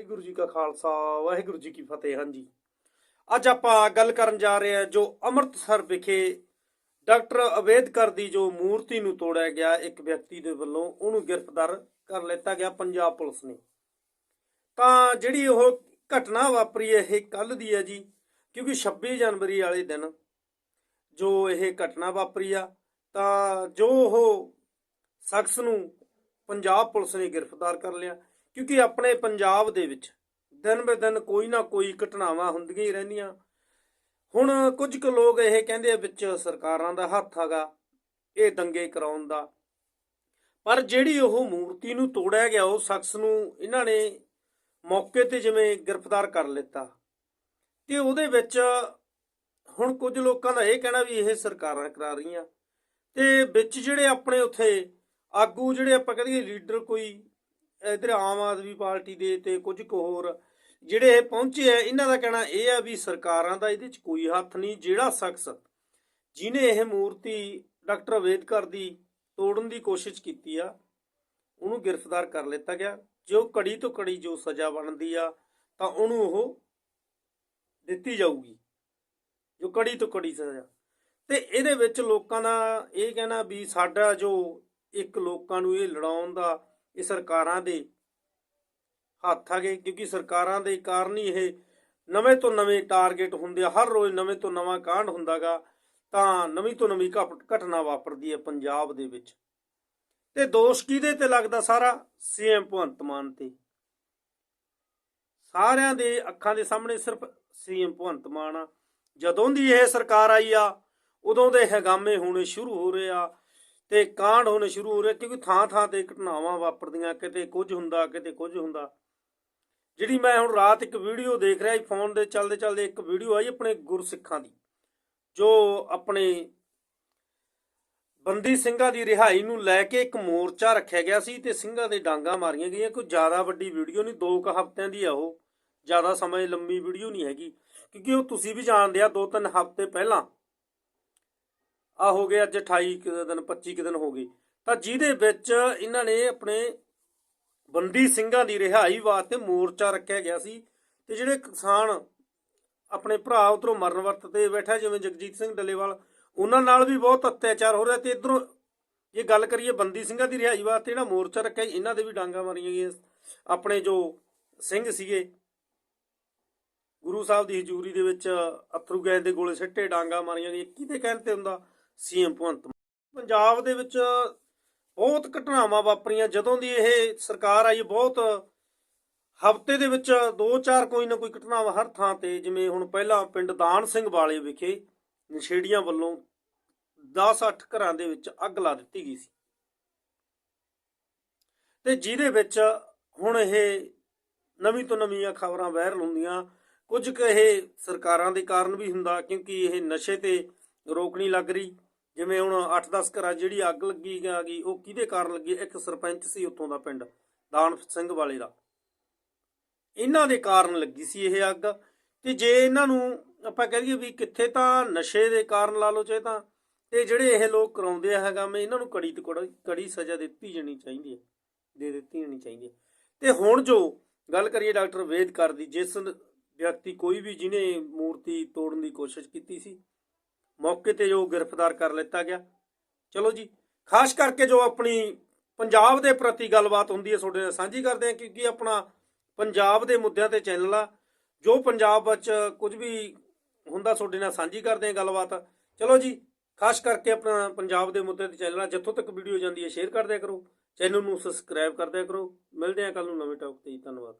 ਵਾਹਿਗੁਰੂ ਜੀ ਕਾ ਖਾਲਸਾ, ਵਾਹਿਗੁਰੂ ਜੀ ਕੀ ਫਤਿਹ, ਹਾਂਜੀ। ਅੱਜ ਆਪਾਂ ਗੱਲ ਕਰਨ ਜਾ ਰਹੇ ਹਾਂ ਜੋ ਅੰਮ੍ਰਿਤਸਰ ਵਿਖੇ ਡਾਕਟਰ ਅਬੇਦਕਰ ਦੀ ਜੋ ਮੂਰਤੀ ਨੂੰ ਤੋੜਿਆ ਗਿਆ, ਇੱਕ ਵਿਅਕਤੀ ਦੇ ਵੱਲੋਂ ਉਹਨੂੰ ਗ੍ਰਿਫਤਾਰ ਕਰ ਲਿੱਤਾ ਗਿਆ ਪੰਜਾਬ ਪੁਲਿਸ ਨੇ। ਤਾਂ ਜਿਹੜੀ ਉਹ ਘਟਨਾ ਵਾਪਰੀ ਹੈ, ਇਹ ਕੱਲ ਦੀ ਹੈ ਜੀ, ਕਿਉਂਕਿ 26 ਜਨਵਰੀ ਵਾਲੇ ਦਿਨ ਜੋ ਇਹ ਘਟਨਾ ਵਾਪਰੀ ਆ, ਤਾਂ ਜੋ ਉਹ ਸ਼ਖਸ ਨੂੰ ਪੰਜਾਬ ਪੁਲਿਸ ਨੇ ਗ੍ਰਿਫਤਾਰ ਕਰ ਲਿਆ ਕਿਉਂਕਿ ਆਪਣੇ ਪੰਜਾਬ ਦੇ ਵਿੱਚ ਦਿਨ ਬੇ ਦਿਨ ਕੋਈ ਨਾ ਕੋਈ ਘਟਨਾਵਾਂ ਹੁੰਦੀਆਂ ਹੀ ਰਹਿੰਦੀਆਂ। ਹੁਣ ਕੁਝ ਕੁ ਲੋਕ ਇਹ ਕਹਿੰਦੇ ਆ ਵਿੱਚ ਸਰਕਾਰਾਂ ਦਾ ਹੱਥ ਹੈਗਾ, ਇਹ ਦੰਗੇ ਕਰਾਉਣ ਦਾ। ਪਰ ਜਿਹੜੀ ਉਹ ਮੂਰਤੀ ਨੂੰ ਤੋੜਿਆ ਗਿਆ, ਉਹ ਸ਼ਖਸ ਨੂੰ ਇਹਨਾਂ ਨੇ ਮੌਕੇ ਤੇ ਜਿਵੇਂ ਗ੍ਰਿਫਤਾਰ ਕਰ ਲਿੱਤਾ। ਤੇ ਉਹਦੇ ਵਿੱਚ ਹੁਣ ਕੁਝ ਲੋਕਾਂ ਦਾ ਇਹ ਕਹਿਣਾ ਵੀ ਇਹ ਸਰਕਾਰਾਂ ਕਰਾ ਰਹੀਆਂ। ਤੇ ਵਿੱਚ ਜਿਹੜੇ ਆਪਣੇ ਉੱਥੇ ਆਗੂ, ਜਿਹੜੇ ਆਪਾਂ ਕਹਿੰਦੇ ਲੀਡਰ ਕੋਈ ਇਧਰ ਆਮ ਆਦਮੀ ਪਾਰਟੀ ਦੇ ਤੇ ਕੁਝ ਕੁ ਹੋਰ ਜਿਹੜੇ ਇਹ ਪਹੁੰਚੇ ਆ, ਇਹਨਾਂ ਦਾ ਕਹਿਣਾ ਇਹ ਆ ਵੀ ਸਰਕਾਰਾਂ ਦਾ ਇਹਦੇ 'ਚ ਕੋਈ ਹੱਥ ਨਹੀਂ, ਜਿਹੜਾ ਸ਼ਖਸ ਜਿਨੇ ਇਹ ਮੂਰਤੀ ਡਾਕਟਰ ਅੰਬੇਦਕਰ ਦੀ ਤੋੜਨ ਦੀ ਕੋਸ਼ਿਸ਼ ਕੀਤੀ ਆ, ਉਹਨੂੰ ਗ੍ਰਿਫਤਾਰ ਕਰ ਲਿੱਤਾ ਗਿਆ। ਜੋ ਕੜੀ ਤੋਂ ਕੜੀ ਜੋ ਸਜ਼ਾ ਬਣਦੀ ਆ, ਤਾਂ ਉਹਨੂੰ ਉਹ ਦਿੱਤੀ ਜਾਊਗੀ, ਜੋ ਕੜੀ ਤੋਂ ਕੜੀ ਸਜ਼ਾ। ਤੇ ਇਹਦੇ ਵਿੱਚ ਲੋਕਾਂ ਦਾ ਇਹ ਕਹਿਣਾ ਵੀ ਸਾਡਾ ਜੋ ਇੱਕ ਲੋਕਾਂ ਨੂੰ ਇਹ ਲੜਾਉਣ ਦਾ ਇਹ ਸਰਕਾਰਾਂ ਦੇ ਹੱਥ ਆਗੇ ਕਿਉਂਕਿ ਸਰਕਾਰਾਂ ਦੇ ਕਾਰਨ ਹੀ ਇਹ ਨਵੇਂ ਤੋਂ ਨਵੇਂ ਟਾਰਗੇਟ ਹੁੰਦੇ ਆ, ਹਰ ਰੋਜ਼ ਨਵੇਂ ਤੋਂ ਨਵਾਂ ਕਾਂਡ ਹੁੰਦਾਗਾ ਤਾਂ ਨਵੀਂ ਤੋਂ ਨਵੀਂ ਘਟਨਾ ਵਾਪਰਦੀ ਹੈ ਪੰਜਾਬ ਦੇ ਵਿੱਚ। ਤੇ ਦੋਸ਼ ਕਿਹਦੇ ਤੇ ਲੱਗਦਾ ਸਾਰਾ? ਸੀਐਮ ਭਗਵੰਤ ਮਾਨ ਤੇ। ਸਾਰਿਆਂ ਦੇ ਅੱਖਾਂ ਦੇ ਸਾਹਮਣੇ ਸਿਰਫ ਸੀਐਮ ਭਗਵੰਤ ਮਾਨ ਆ। ਜਦੋਂ ਦੀ ਇਹ ਸਰਕਾਰ ਆਈ ਆ, ਉਦੋਂ ਦੇ ਹਗਾਮੇ ਹੋਣੇ ਸ਼ੁਰੂ ਹੋ ਰਹੇ ਆ। ਤੇ ਕਾਂਡ ਹੋਣੇ ਸ਼ੁਰੂ ਹੋ ਰਹੇ, ਕਿਉਂਕਿ ਥਾਂ ਥਾਂ ਤੇ ਘਟਨਾਵਾਂ ਵਾਪਰਦੀਆਂ, ਕਿਤੇ ਕੁਝ ਹੁੰਦਾ, ਕਿਤੇ ਕੁਝ ਹੁੰਦਾ। ਜਿਹੜੀ ਮੈਂ ਹੁਣ ਰਾਤ ਇੱਕ ਵੀਡੀਓ ਦੇਖ ਰਿਹਾ ਸੀ, ਫੋਨ ਦੇ ਚੱਲਦੇ ਚੱਲਦੇ ਇੱਕ ਵੀਡੀਓ ਆਈ ਆਪਣੇ ਗੁਰਸਿੱਖਾਂ ਦੀ, ਜੋ ਆਪਣੇ ਬੰਦੀ ਸਿੰਘਾਂ ਦੀ ਰਿਹਾਈ ਨੂੰ ਲੈ ਕੇ ਇੱਕ ਮੋਰਚਾ ਰੱਖਿਆ ਗਿਆ ਸੀ ਤੇ ਸਿੰਘਾਂ ਦੇ ਡਾਂਗਾ ਮਾਰੀਆਂ ਗਈਆਂ। ਕੋਈ ਜ਼ਿਆਦਾ ਵੱਡੀ ਵੀਡੀਓ ਨਹੀਂ, ਦੋ ਕੁ ਹਫ਼ਤਿਆਂ ਦੀ ਆ ਉਹ। ਜ਼ਿਆਦਾ ਸਮੇਂ ਲੰਮੀ ਵੀਡੀਓ ਨਹੀਂ ਹੈਗੀ, ਕਿਉਂਕਿ ਉਹ ਤੁਸੀਂ ਵੀ ਜਾਣਦੇ ਆ, ਦੋ ਤਿੰਨ ਹਫ਼ਤੇ ਪਹਿਲਾਂ ਆ ਹੋ ਗਏ ਅੱਜ 28 ਕੁ ਦਿਨ 25 ਕੁ ਦਿਨ ਹੋ ਗਏ। ਤਾਂ ਜਿਹਦੇ ਵਿੱਚ ਇਹਨਾਂ ਨੇ ਆਪਣੇ ਬੰਦੀ ਸਿੰਘਾਂ ਦੀ ਰਿਹਾਈ ਵਾਸਤੇ ਮੋਰਚਾ ਰੱਖਿਆ ਗਿਆ ਸੀ ਤੇ ਜਿਹੜੇ ਕਿਸਾਨ ਆਪਣੇ ਭਰਾ ਉਧਰੋਂ ਮਰਨ ਵਰਤ ਤੇ ਬੈਠਾ, ਜਿਵੇਂ ਜਗਜੀਤ ਸਿੰਘ ਡੱਲੇਵਾਲ, ਉਹਨਾਂ ਨਾਲ ਵੀ ਬਹੁਤ ਅਤਿਆਚਾਰ ਹੋ ਰਿਹਾ ਤੇ ਇਧਰੋਂ ਜੇ ਗੱਲ ਕਰੀਏ ਬੰਦੀ ਸਿੰਘਾਂ ਦੀ ਰਿਹਾਈ ਵਾਸਤੇ ਜਿਹੜਾ ਮੋਰਚਾ ਰੱਖਿਆ ਇਹਨਾਂ ਦੇ ਵੀ ਡਾਂਗਾ ਮਾਰੀਆਂ ਗਈਆਂ। ਆਪਣੇ ਜੋ ਸਿੰਘ ਸੀਗੇ, ਗੁਰੂ ਸਾਹਿਬ ਦੀ ਹਜ਼ੂਰੀ ਦੇ ਵਿੱਚ ਅਥਰੂ ਗੈਸ ਦੇ ਗੋਲੇ ਸਿੱਟੇ, ਡਾਂਗਾ ਮਾਰੀਆਂ ਗਈਆਂ। ਕਿਹਦੇ ਕਹਿਣ ਤੇ ਹੁੰਦਾ? ਸੀਐਮ ਭਗਵੰਤ ਮਾਨ। ਪੰਜਾਬ ਦੇ ਵਿੱਚ ਬਹੁਤ ਘਟਨਾਵਾਂ ਵਾਪਰੀਆਂ। ਜਦੋਂ ਦੀ ਇਹ ਸਰਕਾਰ ਆਈ, ਬਹੁਤ ਹਫ਼ਤੇ ਦੇ ਵਿੱਚ ਦੋ ਚਾਰ ਕੋਈ ਨਾ ਕੋਈ ਘਟਨਾਵਾਂ ਹਰ ਥਾਂ ਤੇ, ਜਿਵੇਂ ਹੁਣ ਪਹਿਲਾਂ ਪਿੰਡ ਦਾਨ ਸਿੰਘ ਵਾਲੇ ਵਿਖੇ ਨਸ਼ੇੜੀਆਂ ਵੱਲੋਂ 10-8 ਘਰਾਂ ਦੇ ਵਿੱਚ ਅੱਗ ਲਾ ਦਿੱਤੀ ਗਈ ਸੀ। ਤੇ ਜਿਹਦੇ ਵਿੱਚ ਹੁਣ ਇਹ ਨਵੀਂ ਤੋਂ ਨਵੀਆਂ ਖਬਰਾਂ ਵਾਇਰਲ ਹੁੰਦੀਆਂ। ਕੁਝ ਕੁ ਇਹ ਸਰਕਾਰਾਂ ਦੇ ਕਾਰਨ ਵੀ ਹੁੰਦਾ, ਕਿਉਂਕਿ ਇਹ ਨਸ਼ੇ ਤੇ ਰੋਕ ਨਹੀਂ ਲੱਗ ਰਹੀ। ਜਿਵੇਂ ਹੁਣ 8-10 ਘਰਾਂ ਜਿਹੜੀ ਅੱਗ ਲੱਗੀ ਆ ਗਈ, ਉਹ ਕਿਹਦੇ ਕਾਰਨ ਲੱਗੀ ਇੱਕ ਸਰਪੰਚ ਸੀ ਉੱਥੋਂ ਦਾ ਪਿੰਡ, ਦਾਨ ਸਿੰਘ ਵਾਲੇ ਦਾ। ਇਹਨਾਂ ਦੇ ਕਾਰਨ ਲੱਗੀ ਸੀ ਇਹ ਅੱਗ। ਤੇ ਜੇ ਇਹਨਾਂ ਨੂੰ ਆਪਾਂ ਕਹਿ ਦਈਏ ਵੀ ਕਿੱਥੇ ਤਾਂ ਨਸ਼ੇ ਦੇ ਕਾਰਨ ਲਾ ਲਓ ਚਾਹੇ ਤਾਂ, ਤੇ ਜਿਹੜੇ ਇਹ ਲੋਕ ਕਰਾਉਂਦੇ ਆ ਹੈਗਾ, ਮੈਂ ਇਹਨਾਂ ਨੂੰ ਕੜੀ ਤੋਂ ਕੜੀ- ਸਜ਼ਾ ਦਿੱਤੀ ਜਾਣੀ ਚਾਹੀਦੀ ਹੈ ਦੇ ਦਿੱਤੀ ਜਾਣੀ ਚਾਹੀਦੀ ਹੈ ਤੇ ਹੁਣ ਜੋ ਗੱਲ ਕਰੀਏ ਡਾਕਟਰ ਵੇਦਕਰ ਦੀ, ਜਿਸ ਵਿਅਕਤੀ ਕੋਈ ਵੀ ਜਿਹਨੇ ਮੂਰਤੀ ਤੋੜਨ ਦੀ ਕੋਸ਼ਿਸ਼ ਕੀਤੀ ਸੀ ਮੌਕੇ ਤੇ ਜੋ ਗ੍ਰਿਫਤਾਰ ਕਰ ਲਿੱਤਾ ਗਿਆ। ਚਲੋ ਜੀ, ਖਾਸ ਕਰਕੇ ਜੋ ਆਪਣੀ ਪੰਜਾਬ ਦੇ ਪ੍ਰਤੀ ਗੱਲਬਾਤ ਹੁੰਦੀ ਹੈ, ਤੁਹਾਡੇ ਨਾਲ ਸਾਂਝੀ ਕਰਦੇ ਹਾਂ, ਕਿਉਂਕਿ ਆਪਣਾ ਪੰਜਾਬ ਦੇ ਮੁੱਦਿਆਂ ਤੇ ਚੈਨਲ ਆ। ਜੋ ਪੰਜਾਬ ਵਿੱਚ ਕੁਝ ਵੀ ਹੁੰਦਾ, ਤੁਹਾਡੇ ਨਾਲ ਸਾਂਝੀ ਕਰਦੇ ਹਾਂ ਗੱਲਬਾਤ। ਚਲੋ ਜੀ, ਖਾਸ ਕਰਕੇ ਆਪਣਾ ਪੰਜਾਬ ਦੇ ਮੁੱਦੇ ਤੇ ਚੈਨਲ ਆ, ਜਿੱਥੋਂ ਤੱਕ ਵੀਡੀਓ ਜਾਂਦੀ ਹੈ, ਸ਼ੇਅਰ ਕਰਦਿਆ ਕਰੋ। ਚੈਨਲ ਨੂੰ ਸਬਸਕ੍ਰਾਈਬ ਕਰਦਿਆ ਕਰੋ। ਮਿਲਦੇ ਹਾਂ ਕੱਲ ਨੂੰ ਨਵੇਂ ਟੌਪ ਤੇ ਧੰਨਵਾਦ।